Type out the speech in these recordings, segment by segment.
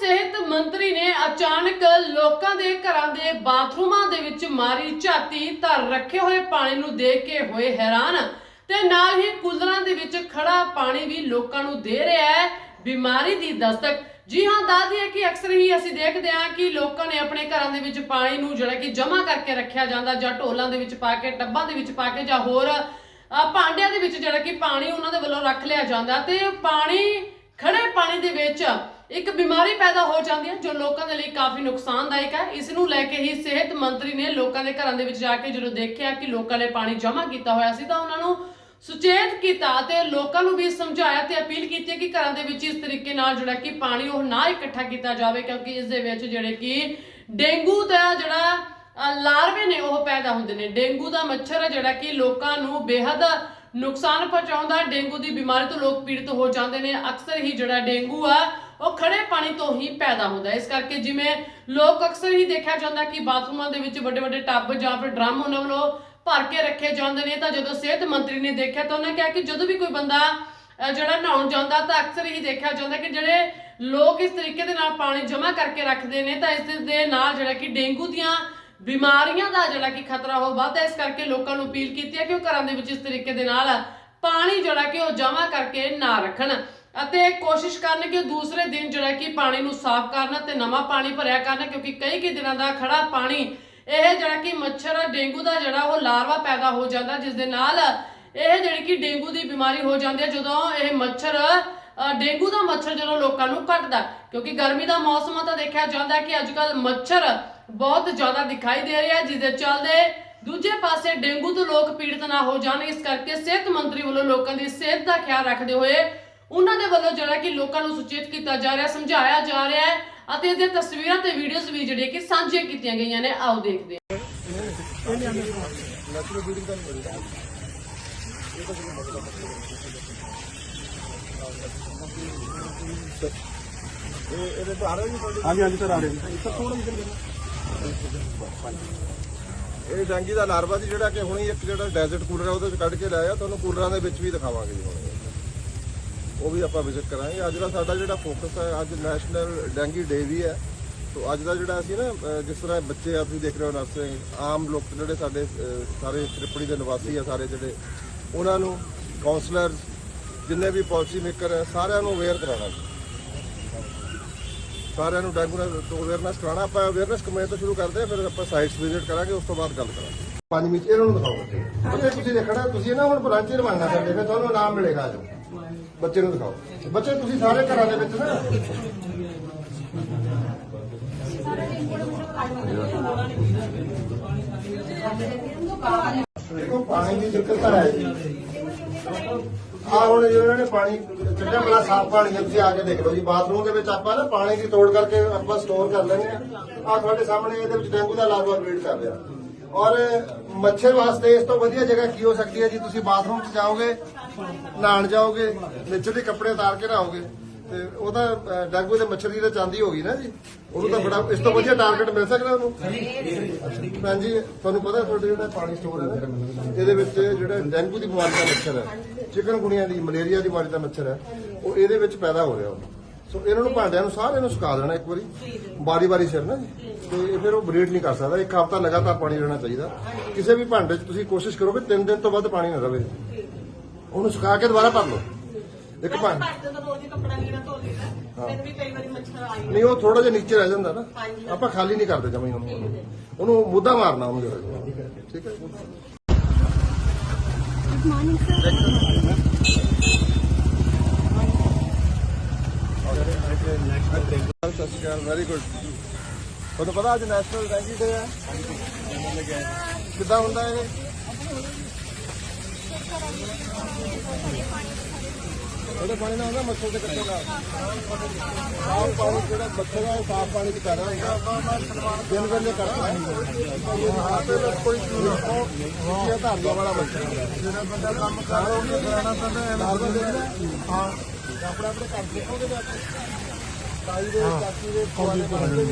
ਸਿਹਤ ਮੰਤਰੀ ਨੇ ਅਚਾਨਕ ਲੋਕਾਂ ਦੇ ਘਰਾਂ ਦੇ ਬਾਥਰੂਮਾਂ ਦੇ ਵਿੱਚ ਮਾਰੀ ਝਾਤੀ, ਧਰ ਰੱਖੇ ਹੋਏ ਪਾਣੀ ਨੂੰ ਦੇਖ ਕੇ ਹੋਏ ਹੈਰਾਨ। ਤੇ ਨਾਲ ਹੀ ਕੂਲਰਾਂ ਦੇ ਵਿੱਚ ਖੜਾ ਪਾਣੀ ਵੀ ਲੋਕਾਂ ਨੂੰ ਦੇ ਰਿਹਾ ਹੈ। ਬਿਮਾਰੀ ਦੀ ਦਸਤਕ। ਜੀ ਹਾਂ ਦੱਸਦੀ ਹੈ ਕਿ ਅਕਸਰ ਹੀ ਅਸੀਂ ਦੇਖਦੇ ਹਾਂ ਕਿ ਲੋਕਾਂ ਨੇ ਆਪਣੇ ਘਰਾਂ ਦੇ ਵਿੱਚ ਪਾਣੀ ਨੂੰ ਜਿਹੜਾ ਕਿ ਜਮ੍ਹਾਂ ਕਰਕੇ ਰੱਖਿਆ ਜਾਂਦਾ ਜਾਂ ਢੋਲਾਂ ਦੇ ਵਿੱਚ ਪਾ ਕੇ, ਟੱਬਾਂ ਦੇ ਵਿੱਚ ਪਾ ਕੇ ਜਾਂ ਹੋਰ ਭਾਂਡਿਆਂ ਦੇ ਵਿੱਚ ਜਿਹੜਾ ਕਿ ਪਾਣੀ ਉਹਨਾਂ ਦੇ ਵੱਲੋਂ ਰੱਖ ਲਿਆ ਜਾਂਦਾ। ਤੇ ਪਾਣੀ ਖੜੇ ਪਾਣੀ ਦੇ ਵਿੱਚ ਇੱਕ ਬਿਮਾਰੀ ਪੈਦਾ ਹੋ ਜਾਂਦੀ ਹੈ, ਜੋ ਲੋਕਾਂ ਦੇ ਲਈ ਕਾਫੀ ਨੁਕਸਾਨਦਾਇਕ ਹੈ। ਇਸ ਨੂੰ ਲੈ ਕੇ ਹੀ ਸਿਹਤ ਮੰਤਰੀ ਨੇ ਲੋਕਾਂ ਦੇ ਘਰਾਂ ਦੇ ਵਿੱਚ ਜਾ ਕੇ ਜਦੋਂ ਦੇਖਿਆ ਕਿ ਲੋਕਾਂ ਨੇ ਪਾਣੀ ਜਮ੍ਹਾਂ ਕੀਤਾ ਹੋਇਆ ਸੀ, ਤਾਂ ਉਹਨਾਂ ਨੂੰ ਸੁਚੇਤ ਕੀਤਾ ਤੇ ਲੋਕਾਂ ਨੂੰ ਵੀ ਸਮਝਾਇਆ ਤੇ ਅਪੀਲ ਕੀਤੀ ਕਿ ਘਰਾਂ ਦੇ ਵਿੱਚ ਇਸ ਤਰੀਕੇ ਨਾਲ ਜਿਹੜਾ ਕਿ ਪਾਣੀ ਉਹ ਨਾ ਇਕੱਠਾ ਕੀਤਾ ਜਾਵੇ, ਕਿਉਂਕਿ ਇਸ ਦੇ ਵਿੱਚ ਜਿਹੜੇ ਕਿ ਡੇਂਗੂ ਦਾ ਜਿਹੜਾ ਲਾਰਵੇ ਨੇ ਉਹ ਪੈਦਾ ਹੁੰਦੇ ਨੇ। ਡੇਂਗੂ ਦਾ ਮੱਛਰ ਹੈ ਜਿਹੜਾ ਕਿ ਲੋਕਾਂ ਨੂੰ ਬੇਹੱਦ ਨੁਕਸਾਨ ਪਹੁੰਚਾਉਂਦਾ ਡੇਂਗੂ ਦੀ ਬਿਮਾਰੀ ਤੋਂ ਲੋਕ ਪੀੜਤ ਹੋ ਜਾਂਦੇ ਨੇ। ਅਕਸਰ ਹੀ ਜਿਹੜਾ ਡੇਂਗੂ ਆ ਉਹ ਖੜੇ ਪਾਣੀ ਤੋਂ ਹੀ ਪੈਦਾ ਹੁੰਦਾ ਇਸ ਕਰਕੇ ਜਿਵੇਂ ਲੋਕ ਅਕਸਰ ਹੀ ਦੇਖਿਆ ਜਾਂਦਾ ਕਿ ਬਾਥਰੂਮਾਂ ਦੇ ਵਿੱਚ ਵੱਡੇ ਵੱਡੇ ਟੱਬ ਜਾਂ ਫਿਰ ਡਰਮ ਉਹਨਾਂ ਵੱਲੋਂ ਭਰ ਕੇ ਰੱਖੇ ਜਾਂਦੇ ਨੇ, ਤਾਂ ਜਦੋਂ ਸਿਹਤ ਮੰਤਰੀ ਨੇ ਦੇਖਿਆ ਤਾਂ ਉਹਨੇ ਕਿਹਾ ਕਿ ਜਦੋਂ ਵੀ ਕੋਈ ਬੰਦਾ ਜਿਹੜਾ ਨਹਾਉਣ ਜਾਂਦਾ ਤਾਂ ਅਕਸਰ ਹੀ ਦੇਖਿਆ ਜਾਂਦਾ ਕਿ ਜਿਹੜੇ ਲੋਕ ਇਸ ਤਰੀਕੇ ਦੇ ਨਾਲ ਪਾਣੀ ਜਮ੍ਹਾਂ ਕਰਕੇ ਰੱਖਦੇ ਨੇ, ਤਾਂ ਇਸ ਦੇ ਨਾਲ ਜਿਹੜਾ ਕਿ ਡੇਂਗੂ ਦੀਆਂ ਬਿਮਾਰੀਆਂ ਦਾ ਜਿਹੜਾ ਕਿ ਖਤਰਾ ਉਹ ਵੱਧਦਾ ਇਸ ਕਰਕੇ ਲੋਕਾਂ ਨੂੰ ਅਪੀਲ ਕੀਤੀ ਹੈ ਕਿ ਉਹ ਘਰਾਂ ਦੇ ਵਿੱਚ ਇਸ ਤਰੀਕੇ ਦੇ ਨਾਲ ਪਾਣੀ ਜਿਹੜਾ ਕਿ ਉਹ ਜਮ੍ਹਾਂ ਕਰਕੇ ਨਾ ਰੱਖਣ। ਅਤੇ ਕੋਸ਼ਿਸ਼ ਕਰਨ ਕਿ ਦੂਸਰੇ ਦਿਨ ਜਿਹੜਾ ਕਿ ਪਾਣੀ ਨੂੰ ਸਾਫ਼ ਕਰਨ ਤੇ ਨਵਾਂ ਪਾਣੀ ਭਰਿਆ ਕਰਨ, ਕਿਉਂਕਿ ਕਈ ਕਈ ਦਿਨਾਂ ਦਾ ਖੜਾ ਪਾਣੀ, ਇਹ ਜਿਹੜਾ ਕਿ ਮੱਛਰ, ਡੇਂਗੂ ਦਾ ਜਿਹੜਾ ਉਹ ਲਾਰਵਾ ਪੈਦਾ ਹੋ ਜਾਂਦਾ, ਜਿਸ ਦੇ ਨਾਲ ਇਹ ਜਿਹੜੀ ਕਿ ਡੇਂਗੂ ਦੀ ਬਿਮਾਰੀ ਹੋ ਜਾਂਦੀ ਹੈ, ਜਦੋਂ ਇਹ ਮੱਛਰ ਡੇਂਗੂ ਦਾ ਮੱਛਰ ਜਦੋਂ ਲੋਕਾਂ ਨੂੰ ਕੱਟਦਾ, ਕਿਉਂਕਿ ਗਰਮੀ ਦਾ ਮੌਸਮ ਆ ਤਾਂ ਦੇਖਿਆ ਜਾਂਦਾ ਕਿ ਅੱਜ ਕੱਲ ਮੱਛਰ ਬਹੁਤ ਜ਼ਿਆਦਾ ਦਿਖਾਈ ਦੇ ਰਿਹਾ ਜਿਸ ਦੇ ਚੱਲਦੇ ਦੂਜੇ ਪਾਸੇ ਡੇਂਗੂ ਤੋਂ ਲੋਕ ਪੀੜਤ ਨਾ ਹੋ ਜਾਣ, ਇਸ ਕਰਕੇ ਸਿਹਤ ਮੰਤਰੀ ਵੱਲੋਂ ਲੋਕਾਂ ਦੀ ਸਿਹਤ ਦਾ ਖਿਆਲ ਰੱਖਦੇ ਹੋਏ ਉਹਨਾਂ ਦੇ ਵੱਲੋਂ ਜਿਹੜਾ ਕਿ ਲੋਕਾਂ ਨੂੰ ਸੁਚੇਤ ਕੀਤਾ ਜਾ ਰਿਹਾ ਸਮਝਾਇਆ ਜਾ ਰਿਹਾ ਹੈ ਅਤੇ ਇਹਦੀਆਂ ਤਸਵੀਰਾਂ ਤੇ ਵੀਡੀਓਜ਼ ਵੀ ਜਿਹੜੀਆਂ ਕਿ ਸਾਂਝੀਆਂ ਕੀਤੀਆਂ ਗਈਆਂ ਨੇ। ਆਓ ਦੇਖਦੇ ਹਾਂ। ਹਾਂਜੀ ਹਾਂਜੀ ਸਰ ਆ ਰਹੇ ਨੇ। ਇਹ ਡੈਂਗੀ ਦਾ ਲਾਰਵਾ ਸੀ ਜਿਹੜਾ ਕਿ ਹੁਣੀ ਇੱਕ ਜਿਹੜਾ ਡੈਜ਼ਰਟ ਕੂਲਰ ਹੈ ਉਹਦੇ ਚ ਕੱਢ ਕੇ ਲਾਇਆ ਤੁਹਾਨੂੰ ਕੂਲਰਾਂ ਦੇ ਵਿੱਚ ਵੀ ਦਿਖਾਵਾਂਗੇ ਜੀ ਹੁਣ। ਉਹ ਵੀ ਆਪਾਂ ਵਿਜ਼ਿਟ ਕਰਾਂਗੇ। ਅੱਜ ਦਾ ਸਾਡਾ ਜਿਹੜਾ ਫੋਕਸ ਹੈ, ਅੱਜ ਨੈਸ਼ਨਲ ਡੈਂਗੀ ਡੇ ਵੀ ਹੈ। ਤੋਂ ਅੱਜ ਦਾ ਜਿਹੜਾ ਅਸੀਂ ਨਾ ਜਿਸ ਤਰ੍ਹਾਂ ਬੱਚੇ ਆ ਤੁਸੀਂ ਦੇਖ ਰਹੇ ਹੋ ਨਰਸਿੰਗ ਆਮ ਲੋਕ ਜਿਹੜੇ ਸਾਡੇ ਸਾਰੇ ਤ੍ਰਿਪੜੀ ਦੇ ਨਿਵਾਸੀ ਆ, ਸਾਰੇ ਜਿਹੜੇ, ਉਹਨਾਂ ਨੂੰ ਕਾਉਂਸਲਰ ਜਿੰਨੇ ਵੀ ਪਾਲਿਸੀ ਮੇਕਰ ਹੈ ਸਾਰਿਆਂ ਨੂੰ ਅਵੇਅਰ ਕਰਾਉਣਾ ਸਾਰਿਆਂ ਨੂੰ ਡੈਂਗੂ ਤੋਂ ਅਵੇਅਰਨੈਸ ਕਰਾਉਣਾ। ਆਪਾਂ ਅਵੇਅਰਨੈਸ ਕਮੇਟੀ ਤੋਂ ਸ਼ੁਰੂ ਕਰਦੇ ਹਾਂ, ਫਿਰ ਆਪਾਂ ਸਾਈਟਸ ਵਿਜ਼ਿਟ ਕਰਾਂਗੇ, ਉਸ ਤੋਂ ਬਾਅਦ ਗੱਲ ਕਰਾਂਗੇ। ਪੰਜ ਮਿੰਟ ਇਹਨਾਂ ਨੂੰ ਦਿਖਾਓ ਬੱਚੇ। ਤੁਸੀਂ ਦੇਖਣਾ, ਤੁਸੀਂ ਨਾ ਹੁਣ ਬ੍ਰਾਂਚ ਬਣਨਾ ਕਰਦੇ ਫਿਰ ਤੁਹਾਨੂੰ ਨਾਮ ਮਿਲੇਗਾ ਜੋ ਬੱਚੇ ਨੂੰ ਦਿਖਾਓ। ਬੱਚੇ, ਤੁਸੀਂ ਸਾਰੇ ਘਰਾਂ ਦੇ ਵਿੱਚ ਨਾ। ਦੇਖੋ, ਪਾਣੀ ਦੀ ਦਿੱਕਤ ਤਾਂ ਹੈ ਆ ਹੁਣ ਇਹਨਾਂ ਨੇ ਪਾਣੀ, ਚੰਗਾ ਬੜਾ ਸਾਫ਼ ਪਾਣੀ ਹੈ, ਤੁਸੀਂ ਆ ਕੇ ਦੇਖ ਲਓ ਜੀ। ਬਾਥਰੂਮ ਦੇ ਵਿੱਚ ਆਪਾਂ ਨਾ ਪਾਣੀ ਦੀ ਤੋੜ ਕਰਕੇ ਆਪਾਂ ਸਟੋਰ ਕਰ ਲੈਂਦੇ ਆ ਆ ਤੁਹਾਡੇ ਸਾਹਮਣੇ ਇਹਦੇ ਵਿੱਚ ਡੇਂਗੂ ਦਾ ਲਾਰਵਾ ਬਰੀਡ ਕਰ ਰਿਹਾ। ਔਰ ਮੱਛਰ ਵਾਸਤੇ ਇਸ ਤੋਂ ਵਧੀਆ ਜਗ੍ਹਾ ਕੀ ਹੋ ਸਕਦੀ ਹੈ ਜੀ? ਤੁਸੀਂ ਬਾਥਰੂਮ 'ਚ ਜਾਓਗੇ ਨਹਾਣ ਜਾਓਗੇ ਨੀਚੇ ਦੇ ਕੱਪੜੇ ਉਤਾਰ ਕੇ ਨਹਾਓਗੇ ਤੇ ਉਹਦਾ ਅਹ, ਡੇਂਗੂ ਦੇ ਮੱਛਰ ਦੀ ਤਾਂ ਚਾਂਦੀ ਹੋ ਗਈ ਨਾ ਜੀ? ਉਹਨੂੰ ਤਾਂ ਬੜਾ ਇਸ ਤੋਂ ਵਧੀਆ ਟਾਰਗੇਟ ਮਿਲ ਸਕਦਾ ਉਹਨੂੰ? ਭੈਣ ਤੁਹਾਨੂੰ ਪਤਾ ਤੁਹਾਡੇ ਜਿਹੜਾ ਪਾਣੀ ਸਟੋਰ ਹੈ ਇਹਦੇ ਵਿੱਚ ਜਿਹੜਾ ਡੇਂਗੂ ਦੀ ਬਿਮਾਰੀ ਦਾ ਮੱਛਰ ਹੈ ਚਿਕਨ ਗੁਣੀਆਂ ਦੀ ਮਲੇਰੀਆ ਦੀ ਬਿਮਾਰੀ ਦਾ ਮੱਛਰ ਹੈ ਉਹ ਇਹਦੇ ਵਿੱਚ ਪੈਦਾ ਹੋ ਰਿਹਾ ਉਹ ਸੋ ਇਹਨਾਂ ਨੂੰ ਭਾਂਡਿਆਂ ਨੂੰ ਸਾਰਿਆਂ ਨੂੰ ਸੁਕਾ ਦੇਣਾ ਇੱਕ ਵਾਰੀ। ਬਾਰੀ ਬਾਰੀ ਸਿਰ ਨਾ ਜੀ। ਤੇ ਫਿਰ ਉਹ ਬਰੀਡ ਨਹੀਂ ਕਰ ਸਕਦਾ। ਇੱਕ ਹਫ਼ਤਾ ਲਗਾਤਾਰ ਪਾਣੀ ਰਹਿਣਾ ਚਾਹੀਦਾ। ਕਿਸੇ ਵੀ ਭਾਂਡੇ 'ਚ ਤੁਸੀਂ ਕੋਸ਼ਿਸ਼ ਕਰੋ ਕਿ 3 ਦਿਨ ਤੋਂ ਵੱਧ ਪਾਣੀ ਨਾ ਰਵੇ। ਉਹਨੂੰ ਸੁਕਾ ਕੇ ਦੁਬਾਰਾ ਭਰ ਲਓ। ਇੱਕ ਭਾਂਡਾ ਭਾਂਡੇ ਤੋਂ ਰੋਜ਼ ਹੀ ਕੱਪੜਾ ਲੀੜਾ ਧੋ ਲਈਦਾ ਫਿਰ ਵੀ ਕਈ ਵਾਰੀ ਮੱਛਰ ਆਈ ਨਹੀਂ ਉਹ ਥੋੜਾ ਜਿਹਾ ਨੀਚੇ ਰਹਿ ਜਾਂਦਾ ਨਾ। ਆਪਾਂ ਖਾਲੀ ਨਹੀਂ ਕਰਦੇ ਜਮੀ ਉਹਨੂੰ। ਉਹਨੂੰ ਮੁੱਦਾ ਮਾਰਨਾ ਉਹਨੂੰ ਜਰਾ ਠੀਕ ਹੈ। ਸਤਿ ਸ਼੍ਰੀ ਅਕਾਲ ਵੈਰੀ ਗੁੱਡ ਤੁਹਾਨੂੰ ਪਤਾ ਅੱਜ ਨੈਸ਼ਨਲ ਡੈਂਗੀ ਡੇ ਹੈ? ਕਿੱਦਾਂ ਹੁੰਦਾ ਇਹ? ਉਹਦੇ ਪਾਣੀ ਨਾਲ ਹੁੰਦਾ ਮੱਛਰ ਦੇ ਕੱਟੇ ਨਾਲ। ਸਾਫ਼ ਪਾਣੀ ਜਿਹੜਾ ਮੱਛਰ ਹੈ ਉਹ ਸਾਫ਼ ਪਾਣੀ ਚ ਪੈਦਾ ਹੁੰਦਾ। ਦਿਨ ਵੇਲੇ ਕਰਦਾ ਹਾਂ ਤੇ ਲੋਕ ਕੋਈ ਇਹ ਧਾਰਨਾ ਵਾਲਾ ਮੱਛਰ ਜਿਹੜਾ ਬੰਦਾ ਕੰਮ ਕਰ ਉਹ ਕਰਾਣਾ ਪੈਂਦਾ ਹਾਂ। ਆਪਣੇ ਆਪਣੇ ਘਰ ਦੇਖੋਗੇ ਜਾ ਤਾਈ ਦੇ ਚਾਚੀ ਦੇ ਦੇ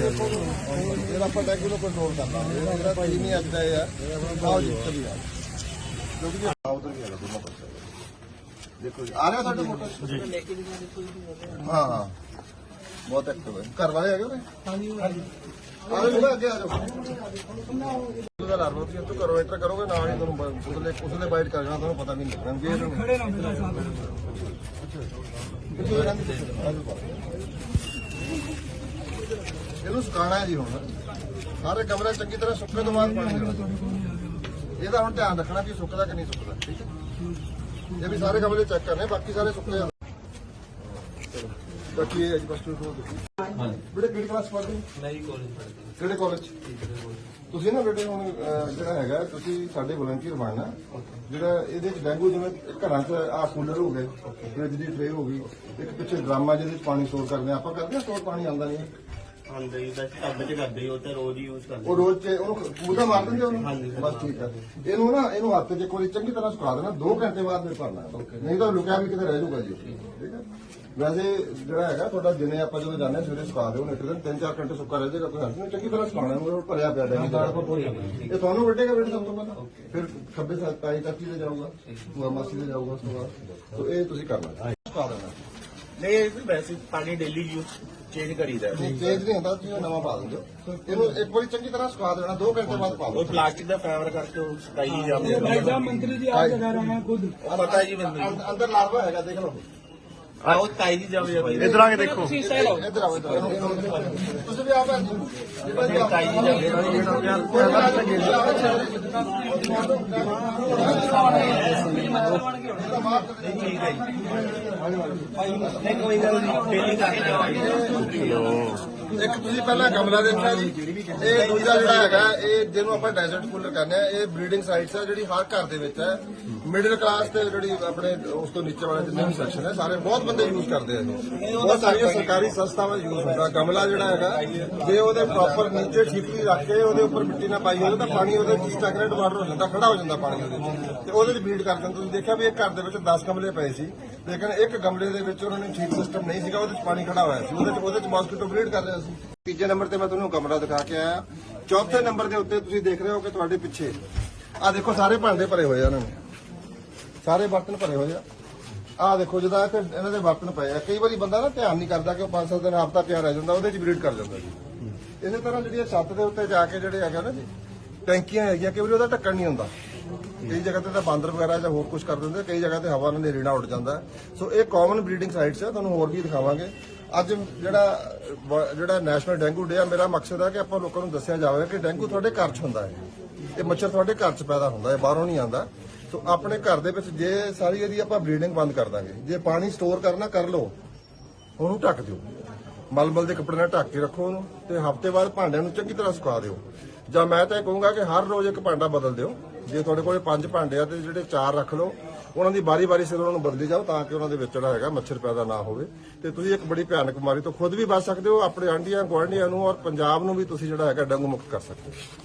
ਜਿਹੜਾ ਆਪਾਂ ਡੈਂਗੂ ਨੂੰ ਕੰਟਰੋਲ ਕਰਨਾ। ਇਹ ਜਿਹੜਾ ਭਾਈ ਨਹੀਂ ਅੱਜ ਦਾ ਇਹ ਹੈ ਆਓ ਜੀ ਚਲੀ ਆ ਕਿਉਂਕਿ ਤਾਂ ਨਹੀਂ ਹੈਗਾ ਦੋਨੋਂ ਪਾਸੇ। ਦੇਖੋ ਜੀ ਆ ਰਿਹਾ ਤੁਹਾਡਾ ਮੋਟਰ? ਜੀ। ਹਾਂ ਹਾਂ। ਬਹੁਤ ਐਕਟਿਵ ਹੈ ਘਰ ਵਾਲੇ ਹੈਗੇ ਨੇ ਹਾਂਜੀ ਹਾਂਜੀ। ਆ ਜਾਓ ਅੱਗੇ ਆ ਜਾਓ ਉਹਦਾ ਲਾਰਵਾ ਤੁਸੀਂ ਇੱਥੋਂ ਕਰੋ ਐਂਟਰ ਕਰੋਗੇ ਨਾਲ ਹੀ ਤੁਹਾਨੂੰ ਉਸਲੇ ਉਸਲੇ ਬਾਈਟ ਕਰ ਜਾਣਾ ਤੁਹਾਨੂੰ ਪਤਾ ਵੀ ਨਹੀਂ ਲੱਗਣਾ ਵੀ ਇਹ ਤੁਹਾਨੂੰ ਖੜੇ ਇਹਨੂੰ ਸੁਕਾਣਾ ਹੈ ਜੀ ਹੁਣ। ਸਾਰੇ ਕਮਰੇ ਚੰਗੀ ਤਰ੍ਹਾਂ ਸੁੱਕੇ ਤੋਂ ਬਾਅਦ ਪਾਣੀ ਦੇਣਾ ਇਹਦਾ ਹੁਣ ਧਿਆਨ ਰੱਖਣਾ ਕਿ ਸੁੱਕਦਾ ਕਿ ਨਹੀਂ ਸੁੱਕਦਾ ਠੀਕ ਹੈ? ਇਹ ਵੀ ਸਾਰੇ ਕਮਰੇ ਚੈੱਕ ਕਰਨੇ ਬਾਕੀ ਸਾਰੇ ਸੁੱਕੇ ਆ। ਬਾਕੀ ਇਹ ਹੈ ਬਸ ਤੁਹਾਨੂੰ ਹਾਂਜੀ। ਬੇਟੇ ਕਿਹੜੀ ਕਲਾਸ ਪੜ੍ਹਦੇ ਹੋ? ਮੈਂ ਹੀ ਕਾਲਜ ਪੜ੍ਹਦਾ। ਕਿਹੜੇ ਕਾਲਜ ਤੁਸੀਂ ਨਾ ਬੇਟੇ ਹੁਣ ਜਿਹੜਾ ਹੈਗਾ ਤੁਸੀਂ ਸਾਡੇ ਵਲੰਟੀਅਰ ਬਣਨਾ ਜਿਹੜਾ ਇਹਦੇ ਚ ਡੈਂਗੂ ਜਿਵੇਂ ਘਰਾਂ 'ਚ ਆ ਕੂਲਰ ਹੋ ਗਏ ਫ੍ਰਿਜ ਦੀ ਟ੍ਰੇ ਹੋ ਗਈ ਇੱਕ ਪਿੱਛੇ ਡਰਾਮਾ ਜਿਹਦੇ ਚ ਪਾਣੀ ਸਟੋਰ ਕਰਦੇ ਆਪਾਂ ਕਰਦੇ ਸਟੋਰ ਪਾਣੀ ਆਉਂਦਾ ਨਹੀਂ। ਆਂਦੇ ਹੀ ਬਸ ਟੱਬ ਚ ਕਰਦੇ ਹੀ ਉਹ ਤੇ ਰੋਜ਼ ਹੀ ਯੂਜ਼ ਕਰਦੇ ਉਹ ਰੋਜ਼ ਚ ਉਹਨੂੰ ਮੂਦਾ ਮਾਰ ਦਿੰਦੇ ਉਹਨੂੰ? ਹਾਂਜੀ। ਬਸ ਠੀਕ ਹੈ ਇਹਨੂੰ ਨਾ ਇਹਨੂੰ ਹੱਥ 'ਚ ਇੱਕ ਵਾਰੀ ਚੰਗੀ ਤਰ੍ਹਾਂ ਸੁਕਾ ਦੇਣਾ 2 ਘੰਟੇ ਬਾਅਦ ਫਿਰ ਭਰਨਾ ਹੈ। ਨਹੀਂ ਤਾਂ ਲੁਕਿਆ ਵੀ ਕਿਤੇ ਰਹਿ ਜਾਊਗਾ ਜੀ। ਠੀਕ ਹੈ ਵੈਸੇ ਜਿਹੜਾ ਹੈਗਾ ਤੁਹਾਡਾ ਦਿਨੇ ਆਪਾਂ ਜਦੋਂ ਜਾਂਦੇ ਹਾਂ ਸਵੇਰੇ ਸੁਕਾ ਦਿਓ ਨਿੱਟ ਦਿਨ 3-4 ਘੰਟੇ ਸੁੱਕਾ ਰਹਿ ਜਾਏਗਾ ਹੱਥ ਨਹੀਂ। ਚੰਗੀ ਤਰ੍ਹਾਂ ਸੁਕਾਣਾ ਉਹਨੂੰ ਭਰਿਆ ਪਿਆ ਡੈਂਗੀ ਦਾ। ਇਹ ਤੁਹਾਨੂੰ ਵੱਡੇਗਾ ਬੇਟੇ ਸਭ ਤੋਂ ਪਹਿਲਾਂ? ਫਿਰ ਖੱਬੇ ਸਾਈਡ ਤਾਈ ਚਾਚੀ ਦੇ ਜਾਊਗਾ ਮਾਸੀ ਦੇ ਜਾਊਗਾ ਉਸ ਤੋਂ ਬਾਅਦ। ਸੋ ਇਹ ਤੁਸੀਂ ਕਰਨਾ। ਸੁਕਾ ਦੇਣਾ। ਨਹੀਂ ਇਹ ਵੀ ਵੈਸੇ ਪਾਣੀ ਡੇਲੀ ਯੂਜ਼ ਚੇਂਜ ਕਰੀਦਾ ਹੈ। ਚੇਂਜ ਨਹੀਂ ਹੁੰਦਾ ਤੁਸੀਂ ਉਹ ਨਵਾਂ ਪਾ ਦਿੰਦੇ ਹੋ ਇਹਨੂੰ ਇੱਕ ਵਾਰੀ ਚੰਗੀ ਤਰ੍ਹਾਂ ਸੁਕਾ ਦੇਣਾ 2 ਘੰਟੇ ਬਾਅਦ ਪਾ ਉਹ ਦਿਓ ਪਲਾਸਟਿਕ ਦਾ ਫਾਈਬਰ ਕਰਕੇ ਉਹ ਸਕਾਈ ਹੀ ਜਾਂਦੇ ਆ। भाई साहब मंत्री जी आप जगह रहे हैं खुद ਪਤਾ ਜੀ ਮੈਨੂੰ ਅੰਦ- ਅੰਦਰ ਲਾਰਵਾ ਹੈਗਾ ਦੇਖ ਲਓ ਆ ਉਹ ਤਾਈ ਜੀ ਜਾਵੇ ਇਧਰ ਆ ਕੇ ਦੇਖੋ ਇੱਧਰ ਆਓ ਇੱਧਰ ਆਓ ਤੁਸੀਂ ਵੀ ਆਓ ਜੀ ਤਾਈ ਜੀ ਜਾਵੇ ਠੀਕ ਹੈ ਜੀ ਨਹੀਂ ਕੋਈ ਗੱਲ ਨਹੀਂ ਡੇਲੀ ਕਰਕੇ ਇੱਕ ਤੁਸੀਂ ਪਹਿਲਾਂ ਗਮਲਾ ਦੇਖਿਆ ਜੀ? ਇਹ ਦੂਜਾ ਜਿਹੜਾ ਹੈਗਾ, ਇਹ ਜਿਹਨੂੰ ਆਪਾਂ ਡੈਜ਼ਰਟ ਕੂਲਰ ਕਹਿੰਦੇ ਆ, ਇਹ ਬਰੀਡਿੰਗ ਸਾਈਟਸ ਹੈ ਜਿਹੜੀ ਹਰ ਘਰ ਦੇ ਵਿੱਚ ਹੈ। ਮਿਡਲ ਕਲਾਸ ਤੇ ਜਿਹੜੀ ਆਪਣੇ ਉਸ ਤੋਂ ਨੀਚੇ ਵਾਲੇ ਜਿੰਨੇ ਵੀ ਸੈਕਸ਼ਨ ਹੈ ਸਾਰੇ ਬਹੁਤ ਬੰਦੇ ਯੂਜ਼ ਕਰਦੇ ਆ ਇਹਨੂੰ। ਬਹੁਤ ਸਾਰੀਆਂ ਸਰਕਾਰੀ ਸੰਸਥਾਵਾਂ ਯੂਜ਼ ਹੁੰਦਾ। ਗਮਲਾ ਜਿਹੜਾ ਹੈਗਾ, ਜੇ ਉਹਦੇ ਪ੍ਰੋਪਰ ਨੀਚੇ ਠੀਕਰੀ ਰੱਖ ਕੇ ਉਹਦੇ ਉੱਪਰ ਮਿੱਟੀ ਨਾ ਪਾਈ ਹੋਵੇ, ਤਾਂ ਪਾਣੀ ਉਹਦੇ ਵਿੱਚ ਸਟੈਗਨੇਟ ਵਾਟਰ ਹੋ ਜਾਂਦਾ, ਖੜਾ ਹੋ ਜਾਂਦਾ ਪਾਣੀ ਉਹਦੇ ਵਿੱਚ। ਤੇ ਉਹਦੇ ਵਿੱਚ ਬਰੀਡ ਕਰ ਦਿੰਦੇ ਤੁਸੀਂ ਦੇਖਿਆ ਵੀ ਇਹ ਘਰ ਦੇ ਵਿੱਚ 10 ਗਮਲੇ ਪਏ ਸੀ, ਲੇਕਿਨ ਇੱਕ ਗਮਲੇ ਦੇ ਵਿੱਚ ਉਹਨਾਂ ਨੇ ਠੀਕ ਸਿਸਟਮ ਨਹੀਂ ਸੀਗਾ, ਉਹਦੇ ਵਿੱਚ ਪਾਣੀ ਖੜਾ ਹੋਇਆ ਸੀ। ਉਹਦੇ ਵਿੱਚ ਉਹਦੇ ਵਿੱਚ ਮਸਕੀਟੋ ਬਰੀਡ ਕਰ ਰਿਹਾ ਸੀ ਤੀਜੇ ਨੰਬਰ ਤੇ ਮੈਂ ਤੁਹਾਨੂੰ ਕਮਰਾ ਦਿਖਾ ਕੇ ਆਇਆ। ਚੌਥੇ ਨੰਬਰ ਦੇ ਉੱਤੇ ਤੁਸੀਂ ਦੇਖ ਰਹੇ ਹੋ ਕਿ ਤੁਹਾਡੇ ਪਿੱਛੇ ਆ ਦੇਖੋ, ਸਾਰੇ ਭਾਂਡੇ ਭਰੇ ਹੋਏ ਆ ਇਹਨਾਂ ਨੇ ਸਾਰੇ ਬਰਤਨ ਭਰੇ ਹੋਏ ਆ। ਆ ਦੇਖੋ ਜਿਹਦਾ ਇੱਥੇ ਇਹਨਾਂ ਦੇ ਬਰਤਨ ਪਏ ਆ। ਕਈ ਵਾਰੀ ਬੰਦਾ ਨਾ ਧਿਆਨ ਨਹੀਂ ਕਰਦਾ ਕਿ ਉਹ 5-7 ਦਿਨ ਹਫ਼ਤਾ ਪਿਆ ਰਹਿ ਜਾਂਦਾ, ਉਹਦੇ ਚ ਬਰੀਡ ਕਰ ਜਾਂਦਾ ਜੀ। ਇਸੇ ਤਰ੍ਹਾਂ ਜਿਹੜੀਆਂ ਛੱਤ ਦੇ ਉੱਤੇ ਜਾ ਕੇ ਜਿਹੜੇ ਹੈਗੇ ਨਾ ਜੀ, ਟੈਂਕੀਆਂ ਹੈਗੀਆਂ, ਕਈ ਵਾਰੀ ਉਹਦਾ ਢੱਕਣ ਨਹੀਂ ਹੁੰਦਾ। ਕਈ ਜਗ੍ਹਾ ਤੇ ਤਾਂ ਬਾਂਦਰ ਵਗੈਰਾ ਜਾਂ ਹੋਰ ਕੁਝ ਕਰ ਦਿੰਦੇ, ਕਈ ਜਗ੍ਹਾ ਤੇ ਹਵਾ ਨਾਲ ਨੇੜੇ ਨਾਲ ਉੱਡ ਜਾਂਦਾ। ਸੋ ਇਹ ਕਾਮਨ ਬਰੀਡਿੰਗ ਸਾਈਟਸ ਹੈ ਤੁਹਾਨੂੰ ਹੋਰ ਵੀ ਦਿਖਾਵਾਂਗੇ। ਅੱਜ ਜਿਹੜਾ ਜਿਹੜਾ ਨੈਸ਼ਨਲ ਡੈਂਗੂ ਡੇ ਆ, ਮੇਰਾ ਮਕਸਦ ਹੈ ਕਿ ਆਪਾਂ ਲੋਕਾਂ ਨੂੰ ਦੱਸਿਆ ਜਾਵੇ ਕਿ ਡੈਂਗੂ ਤੁਹਾਡੇ ਘਰ 'ਚ ਹੁੰਦਾ ਹੈ। ਇਹ ਮੱਛਰ ਤੁਹਾਡੇ ਘਰ 'ਚ ਪੈਦਾ ਹੁੰਦਾ ਹੈ, ਬਾਹਰੋਂ ਨਹੀਂ ਆਉਂਦਾ। ਸੋ ਆਪਣੇ ਘਰ ਦੇ ਵਿੱਚ ਜੇ ਸਾਰੀ ਇਹਦੀ ਆਪਾਂ ਬਰੀਡਿੰਗ ਬੰਦ ਕਰ ਦਾਂਗੇ। ਜੇ ਪਾਣੀ ਸਟੋਰ ਕਰਨਾ, ਕਰ ਲਓ। ਉਹਨੂੰ ਢੱਕ ਦਿਓ। ਮਲਮਲ ਦੇ ਕੱਪੜੇ ਨਾਲ ਢੱਕ ਕੇ ਰੱਖੋ ਉਹਨੂੰ ਤੇ ਹਫ਼ਤੇ ਬਾਅਦ ਭਾਂਡਿਆਂ ਨੂੰ ਚੰਗੀ ਤਰ੍ਹਾਂ ਸੁਕਾ ਦਿਓ। ਜਾਂ ਮੈਂ ਤਾਂ ਇਹ ਕਹੂੰਗਾ ਕਿ ਹਰ ਰੋਜ਼ ਇੱਕ ਭਾਂਡਾ ਬਦਲ ਦਿਓ। ਜੇ ਤੁਹਾਡੇ ਕੋਲੇ ਪੰਜ ਭਾਂਡੇ ਆ ਤੇ ਜਿਹੜੇ ਚਾਰ ਰੱਖ ਲਓ, ਉਹਨਾਂ ਦੀ ਬਾਰੀ-ਬਾਰੀ ਸਿਰ ਉਹਨਾਂ ਨੂੰ ਬਦਲੀ ਜਾਓ ਤਾਂ ਕਿ ਉਹਨਾਂ ਦੇ ਵਿੱਚ ਜਿਹੜਾ ਹੈਗਾ ਮੱਛਰ ਪੈਦਾ ਨਾ ਹੋਵੇ। ਤੇ ਤੁਸੀਂ ਇੱਕ ਬੜੀ ਭਿਆਨਕ ਬਿਮਾਰੀ ਤੋਂ ਖੁਦ ਵੀ ਬਚ ਸਕਦੇ ਹੋ, ਆਪਣੇ ਆਂਢੀਆਂ, ਗੁਆਂਢੀਆਂ ਨੂੰ ਔਰ ਪੰਜਾਬ ਨੂੰ ਵੀ ਤੁਸੀਂ ਜਿਹੜਾ ਹੈਗਾ ਡੇਂਗੂ ਮੁਕਤ ਕਰ ਸਕਦੇ ਹੋ।